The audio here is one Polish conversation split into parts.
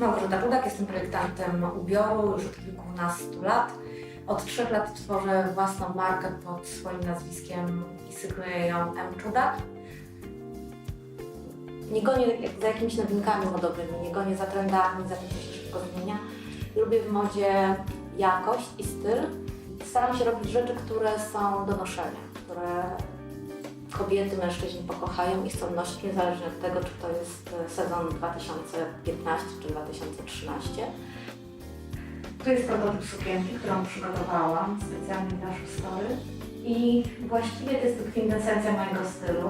Małgorzata Rudak, jestem projektantem ubioru już od kilkunastu lat. Od trzech lat tworzę własną markę pod swoim nazwiskiem i sygnuję ją M. Czudak. Nie gonię za jakimiś nowinkami modowymi, nie gonię za trendami, za tym, co się szybko zmienia. Lubię w modzie jakość i styl. Staram się robić rzeczy, które są do noszenia, które kobiety, mężczyźni pokochają i chcą nosić niezależnie od tego, czy to jest e, sezon 2015 czy 2013. Tu jest prototyp sukienki, którą przygotowałam specjalnie dla Story i właściwie to jest to kwintesencja mojego stylu.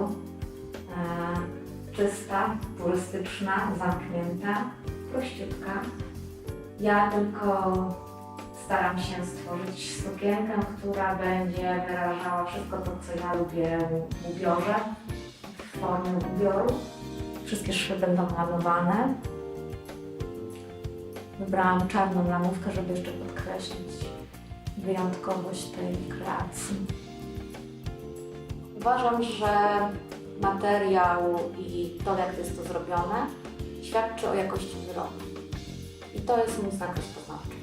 E, czysta, turystyczna, zamknięta, prościutka. Ja tylko staram się stworzyć sukienkę, która będzie wyrażała wszystko to, co ja lubię w ubiorze, w formie ubioru. Wszystkie szwy będą malowane. Wybrałam czarną lamówkę, żeby jeszcze podkreślić wyjątkowość tej kreacji. Uważam, że materiał i to, jak jest to zrobione, świadczy o jakości wyrobu. I to jest mój znak rozpoznawczy.